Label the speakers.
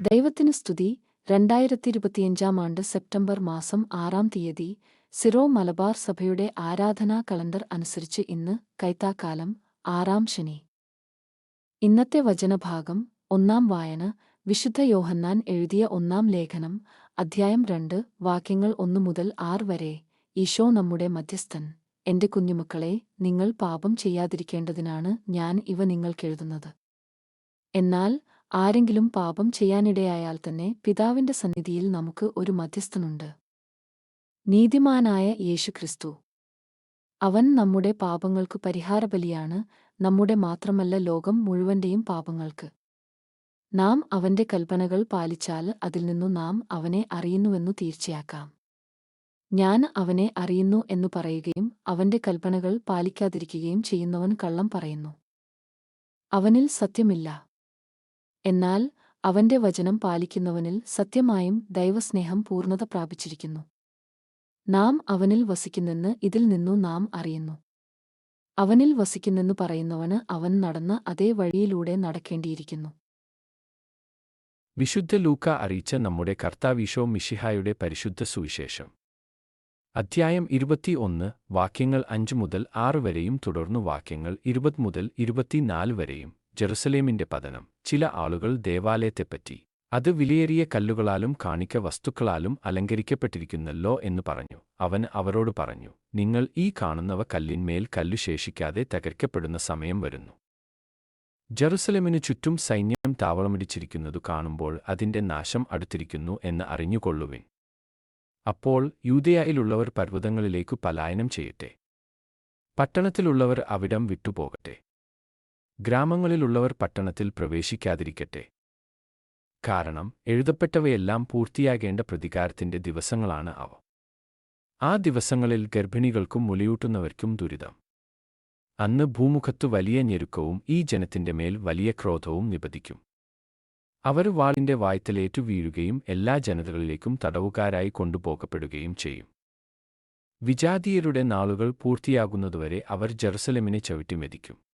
Speaker 1: ദൈവത്തിന് സ്തുതി. രണ്ടായിരത്തി ഇരുപത്തിയഞ്ചാം ആണ്ട് സെപ്റ്റംബർ മാസം ആറാം തീയതി സിറോ മലബാർ സഭയുടെ ആരാധനാ കലണ്ടർ അനുസരിച്ച് ഇന്ന് കൈത്താക്കാലം ആറാം ശനി. ഇന്നത്തെ വചനഭാഗം ഒന്നാം വായന വിശുദ്ധ യോഹന്നാൻ എഴുതിയ ഒന്നാം ലേഖനം അധ്യായം രണ്ട് വാക്യങ്ങൾ ഒന്നു മുതൽ ആറ് വരെ. ഈശോ നമ്മുടെ മധ്യസ്ഥൻ. എന്റെ കുഞ്ഞുമക്കളെ നിങ്ങൾ പാപം ചെയ്യാതിരിക്കേണ്ടതിനാണ് ഞാൻ ഇവ നിങ്ങൾക്കെഴുതുന്നത്. എന്നാൽ ആരെങ്കിലും പാപം ചെയ്യാനിടയായാൽ തന്നെ പിതാവിന്റെ സന്നിധിയിൽ നമുക്ക് ഒരു മധ്യസ്ഥനുണ്ട്. നീതിമാനായ യേശുക്രിസ്തു. അവൻ നമ്മുടെ പാപങ്ങൾക്കു പരിഹാരബലിയാണ് നമ്മുടെ മാത്രമല്ല ലോകം മുഴുവന്റെയും പാപങ്ങൾക്ക്. നാം അവന്റെ കൽപ്പനകൾ പാലിച്ചാൽ അതിൽ നിന്നു നാം അവനെ അറിയുന്നുവെന്നു തീർച്ചയാക്കാം. ഞാൻ അവനെ അറിയുന്നു എന്നു പറയുകയും അവന്റെ കൽപ്പനകൾ പാലിക്കാതിരിക്കുകയും ചെയ്യുന്നവൻ കള്ളം പറയുന്നു. അവനിൽ സത്യമില്ല. എന്നാൽ അവന്റെ വചനം പാലിക്കുന്നവനിൽ സത്യമായും ദൈവസ്നേഹം പൂർണത പ്രാപിച്ചിരിക്കുന്നു. നാം അവനിൽ വസിക്കുന്നെന്ന് ഇതിൽ നിന്നു നാം അറിയുന്നു. അവനിൽ വസിക്കുന്നെന്ന് പറയുന്നവന് അവൻ നടന്ന അതേ വഴിയിലൂടെ നടക്കേണ്ടിയിരിക്കുന്നു.
Speaker 2: വിശുദ്ധ ലൂക്ക അറിയിച്ച നമ്മുടെ കർത്താവീശോ മിഷിഹായുടെ പരിശുദ്ധ സുവിശേഷം. അധ്യായം ഇരുപത്തിയൊന്ന് വാക്യങ്ങൾ അഞ്ച് മുതൽ ആറ് വരെയും തുടർന്നു വാക്യങ്ങൾ ഇരുപത് മുതൽ ഇരുപത്തിനാല് വരെയും ജെറുസലേമിന്റെ പതനം. ചില ആളുകൾ ദേവാലയത്തെപ്പറ്റി അത് വിലയേറിയ കല്ലുകളാലും കാണിക്ക വസ്തുക്കളാലും അലങ്കരിക്കപ്പെട്ടിരിക്കുന്നല്ലോ എന്ന് പറഞ്ഞു. അവൻ അവരോട് പറഞ്ഞു നിങ്ങൾ ഈ കാണുന്നവ കല്ലിന്മേൽ കല്ലു ശേഷിക്കാതെ തകർക്കപ്പെടുന്ന സമയം വരുന്നു. ജറുസലമിനു ചുറ്റും സൈന്യം താവളമിടിച്ചിരിക്കുന്നതു കാണുമ്പോൾ അതിന്റെ നാശം അടുത്തിരിക്കുന്നു എന്ന് അറിഞ്ഞുകൊള്ളുവിൻ. അപ്പോൾ യൂതയായിലുള്ളവർ പർവതങ്ങളിലേക്കു പലായനം ചെയ്യട്ടെ. പട്ടണത്തിലുള്ളവർ അവിടം വിട്ടുപോകട്ടെ. ഗ്രാമങ്ങളിലുള്ളവർ പട്ടണത്തിൽ പ്രവേശിക്കാതിരിക്കട്ടെ. കാരണം എഴുതപ്പെട്ടവയെല്ലാം പൂർത്തിയാകേണ്ട പ്രതികാരത്തിന്റെ ദിവസങ്ങളാണ് അവ. ആ ദിവസങ്ങളിൽ ഗർഭിണികൾക്കും മുലയൂട്ടുന്നവർക്കും ദുരിതം. അന്ന് ഭൂമുഖത്തു വലിയ ഞെരുക്കവും ഈ ജനത്തിന്റെ മേൽ വലിയ ക്രോധവും നിപതിക്കും. അവർ വാളിന്റെ വായ്ത്തലേറ്റു വീഴുകയും എല്ലാ ജനതകളിലേക്കും തടവുകാരായി കൊണ്ടുപോകപ്പെടുകയും ചെയ്യും. വിജാതീയരുടെ നാളുകൾ പൂർത്തിയാകുന്നതുവരെ അവർ ജെറുസലമിനെ ചവിട്ടിമെതിക്കും